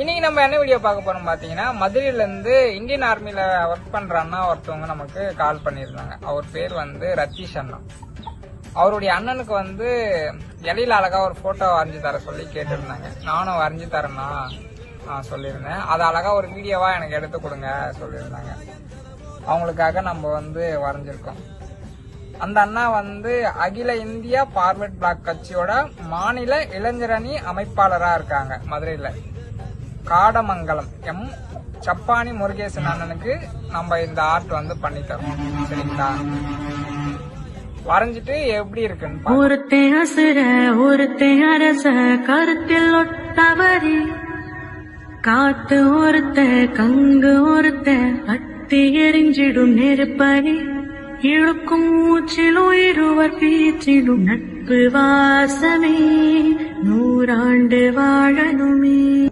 இன்னைக்கு நம்ம என்ன வீடியோ பார்க்க போறோம் பாத்தீங்கன்னா மதுரையில இருந்து இந்தியன் ஆர்மியில ஒர்க் பண்ற அண்ணா ஒருத்தவங்க நமக்கு கால் பண்ணியிருந்தாங்க. அவர் பேர் வந்து ரத்தீஷ் அண்ணா. அவருடைய அண்ணனுக்கு வந்து இலையில அழகா ஒரு போட்டோ வரைஞ்சு தர சொல்லி கேட்டிருந்தாங்க. நானும் வரைஞ்சு தரேன்னா நான் சொல்லியிருந்தேன். அது அழகா ஒரு வீடியோவா எனக்கு எடுத்து கொடுங்க சொல்லியிருந்தாங்க. அவங்களுக்காக நம்ம வந்து வரைஞ்சிருக்கோம். அந்த அண்ணா வந்து அகில இந்தியா பார்வர்ட் பிளாக் கட்சியோட மாநில இளைஞரணி அமைப்பாளராக இருக்காங்க மதுரையில். காடமங்கலம். எம். சப்பானி முருகேசன் அண்ணனுக்கு நம்ம இந்த ஆர்ட் வந்து பண்ணி தரோம் சரிங்களா? வரைஞ்சிட்டு எப்படி இருக்குன்னு ஒருத்தே அசுர ஒருத்தே அரச கருத்தில் ஒட்டவரி காத்து ஒருத்த கங்கு ஒருத்த அட்டி எரிஞ்சிடும் நெருப்பரி. இழுக்கும் மூச்சிலும் இருவர் பீச்சிலும் நட்பு வாசமே. நூறாண்டு வாழணுமே.